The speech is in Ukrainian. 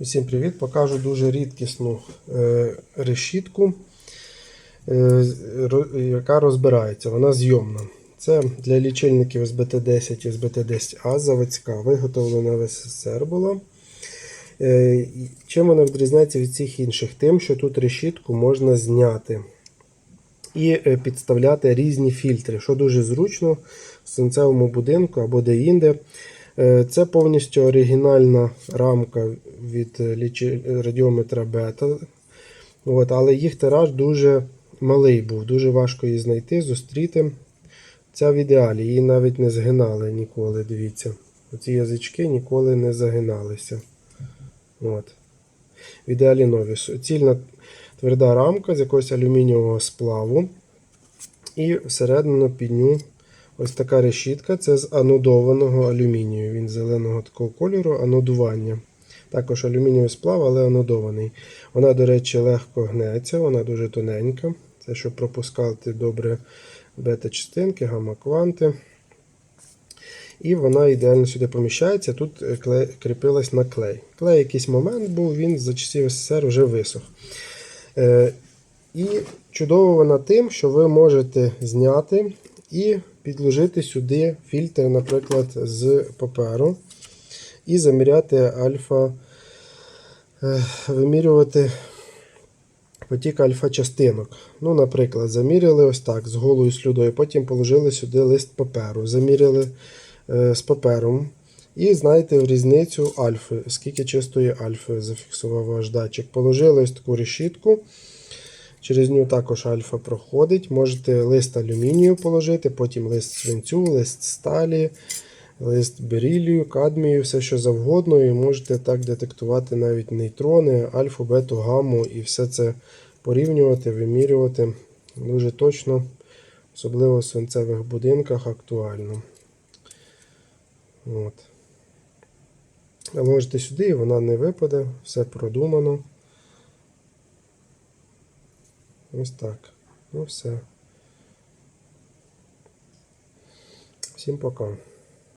Усім привіт! Покажу дуже рідкісну е, решітку, е, яка розбирається. Вона зйомна. Це для лічильників СБТ-10 і СБТ-10А заводська, виготовлена в СССР була. Е, чим вона відрізняється від всіх інших? Тим, що тут решітку можна зняти і підставляти різні фільтри, що дуже зручно в сенцевому будинку або де-інде. Е, Це повністю оригінальна рамка від е, радіометра бета. От, але їх тираж дуже малий був, дуже важко її знайти, зустріти. Ця в ідеалі, її навіть не згинали ніколи, дивіться. Оці язички ніколи не загиналися. От. В ідеалі нові. Цільна тверда рамка з якогось алюмінієвого сплаву. І всередину підню ось така решітка. Це з анодованого алюмінію. Він зеленого такого кольору, анодування. Також алюмінієвий сплав, але анодований. Вона, до речі, легко гнеться, вона дуже тоненька. Це щоб пропускати добре бета-частинки, гамма-кванти. І вона ідеально сюди поміщається. Тут е, кріпилась на клей. Клей якийсь момент був, він за часів СССР вже висох. Е, і чудово вона тим, що ви можете зняти і підложити сюди фільтр, наприклад, з паперу. І заміряти альфа, е, вимірювати потік альфа-частинок. Ну, наприклад, заміряли ось так з голою слюдою, потім положили сюди лист паперу, заміряли е, з папером. І знаєте різницю альфи, скільки чистої альфи зафіксував ваш датчик. Положили ось таку решітку. Через нього також альфа проходить. Можете лист алюмінію положити, потім лист свинцю, лист сталі, лист берілію, кадмію, все що завгодно. І можете так детектувати навіть нейтрони, альфу, бету, гамму і все це порівнювати, вимірювати дуже точно, особливо в свинцевих будинках актуально. От. Ложите сюди, і вона не випаде, все продумано. Ось так. Ну все. Всім пока.